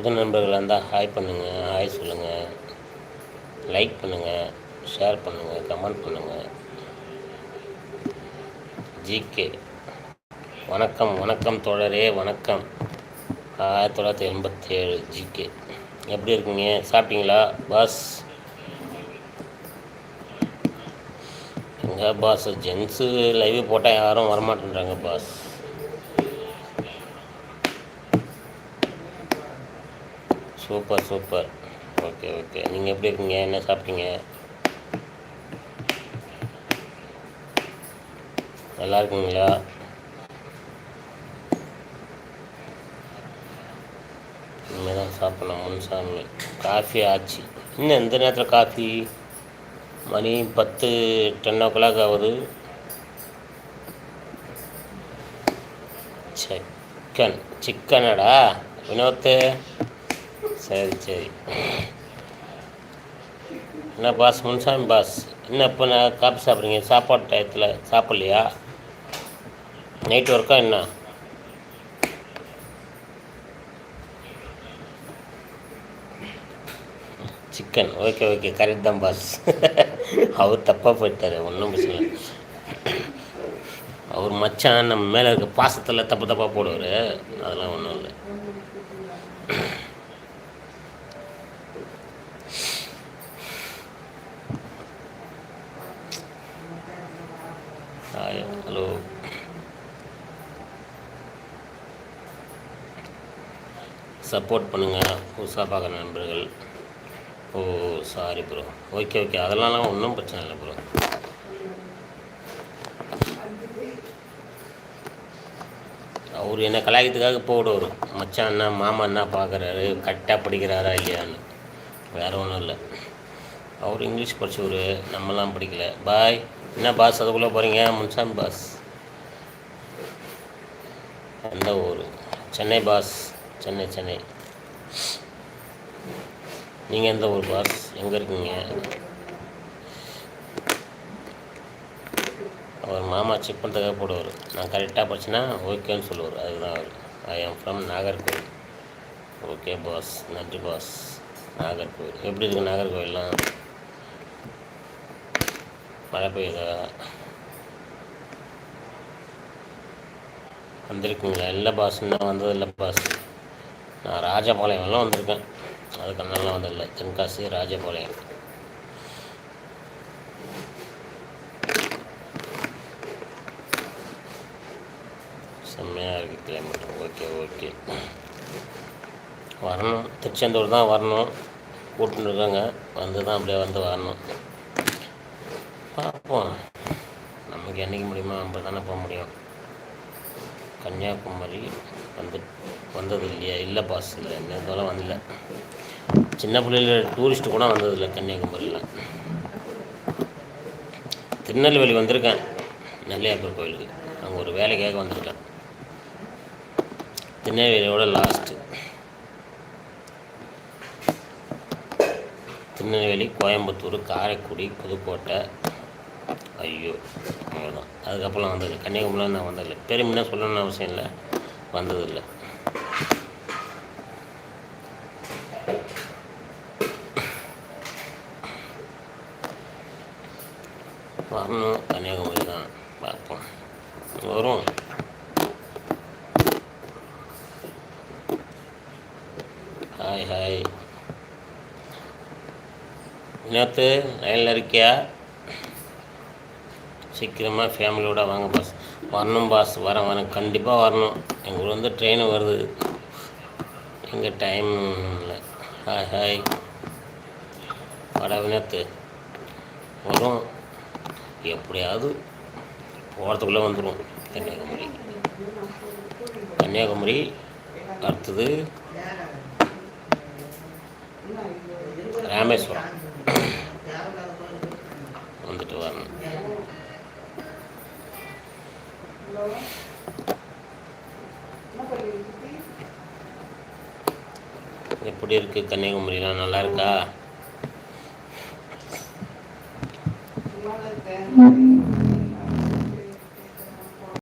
புது நண்பர்களாக இருந்தால் ஹாய் பண்ணுங்கள் ஹாய் சொல்லுங்கள் லைக் பண்ணுங்கள் ஷேர் பண்ணுங்கள் கமெண்ட் பண்ணுங்கள் ஜிகே வணக்கம் வணக்கம் தோழரே வணக்கம். ஆயிரத்தி தொள்ளாயிரத்தி எண்பத்தி ஏழு ஜிகே எப்படி இருக்கீங்க? சாப்பிட்டீங்களா? பாஸ் எங்கே பாஸ் ஜென்ஸு லைவ் போட்டால் யாரும் வரமாட்டேன்றாங்க boss super super. Okay okay. நீங்கள் எப்படி இருக்கீங்க? என்ன சாப்பிட்டீங்க? நல்லா இருக்கீங்களா? இனிமேல் தான் சாப்பிடணும் முன்சாமி காஃபி ஆச்சு. இன்னும் எந்த நேரத்தில் காஃபி? மணி பத்து டென் ஓ கிளாக் ஆகுது. சிக்கன். சிக்கனடா? வினோத்து? சரி சரி. என்ன பாஸ் முன்சாமி பாஸ் என்ன இப்போ நான் காப்பி சாப்பிட்றீங்க? சாப்பாடு டயத்தில் சாப்பிட்லையா? நைட் ஒர்க்கா என்ன? சிக்கன் ஓகே ஓகே கரெக்ட் தான் பாஸ் அவர் தப்பாக போயிட்டார். ஒன்றும் பிரச்சனை இல்லை. அவர் மச்சான் நம்ம மேலே இருக்க பாசத்தில் தப்பு தப்பாக போடுவார். அதெல்லாம் ஒன்றும் இல்லை. Ah, ஹாய் ஹலோ சப்போர்ட் பண்ணுங்கள் புதுசாக பார்க்குற நண்பர்கள். Oh sorry bro okay okay அதெல்லாம் ஒன்றும் பிரச்சனை இல்லை ப்ரோ அவர் என்ன கலாயத்துக்காக போடுவார். மச்சான் என்ன மாமா என்ன பார்க்குறாரு. கரெக்டாக படிக்கிறாரா இல்லையான்னு. வேறு ஒன்றும் இல்லை. அவர் இங்கிலீஷ் படித்தவர் நம்மலாம் படிக்கல. பாய் என்ன பாஸ் அதுக்குள்ளே போகிறீங்க முன்சாமி பாஸ். எந்த ஊர்? சென்னை பாஸ். சென்னை சென்னை. நீங்கள் எந்த ஊர் பாஸ்? எங்கே இருக்கீங்க? அவர் மாமா செக் பண்ணுறதுக்காக போடுவார். நான் கரெக்டாக படிச்சேன்னா ஓகேன்னு சொல்லுவார். அதுதான் அவர். I am from Nagercoil. Okay boss நன்றி பாஸ் நாகர்கோவில். எப்படி இருக்குது நாகர்கோவில்லாம்? மழை பெய்யுதா வந்திருக்குங்களா இல்லை பாஸ் இன்னும் வந்ததில்லை பாஸ் நான் ராஜபாளையம்லாம் வந்திருக்கேன். அதுக்கு நல்லா வந்ததில்லை தென்காசி ராஜபாளையம். செம்மையாக இருக்குது கிளைமேட் ஓகே ஓகே வரணும். திருச்செந்தூர் தான் வரணும். கூப்பிட்டுருக்காங்க இருக்காங்க. வந்து தான் அப்படியே வந்து வரணும். பார்ப்போம். நமக்கு என்றைக்கு முடியுமோ நம்ம தானே போக முடியும். கன்னியாகுமரி வந்து வந்தது இல்லையா? இல்லை பாஸ் இல்லை. இருந்தாலும் வந்தல சின்ன பிள்ளையில் டூரிஸ்ட்டு கூட வந்ததில்லை கன்னியாகுமரியில். திருநெல்வேலி வந்திருக்கேன். நெல்லையாப்பர் கோயிலுக்கு. அங்கே ஒரு வேலைக்காக வந்திருக்கேன். திருநெல்வேலியோட லாஸ்ட்டு திருநெல்வேலி கோயம்புத்தூர் காரைக்குடி புதுக்கோட்டை ஐயோ அவ்வளோதான் அதுக்கப்புறம் வந்தது கன்னியாகுமரியில் நான் வந்ததில்லை. பெருமைனா சொல்லணும்னு அவசியம் இல்லை. வந்ததில்லை. வரணும். கன்னியாகுமரி தான் பார்ப்போம். வரும் ஹாய் ஹாய் நேற்று லைனில் இருக்கியா? சீக்கிரமாக ஃபேமிலியோட வாங்க பாஸ் வரணும் பாஸ் வரேன் வரேன். கண்டிப்பாக வரணும். எங்களுக்கு வந்து ட்ரெயின் வருது. எங்கள் டைம் இல்லை. ஹாய் ஹாய் வட வினத்து வரும். எப்படியாவது போகிறதுக்குள்ளே வந்துடும் கன்னியாகுமரி. கன்னியாகுமரி அடுத்தது ராமேஸ்வரம். வந்துட்டு வரணும். எப்படி இருக்கு கன்னியாகுமரிலாம் நல்லா இருக்கா? இருக்கேன்.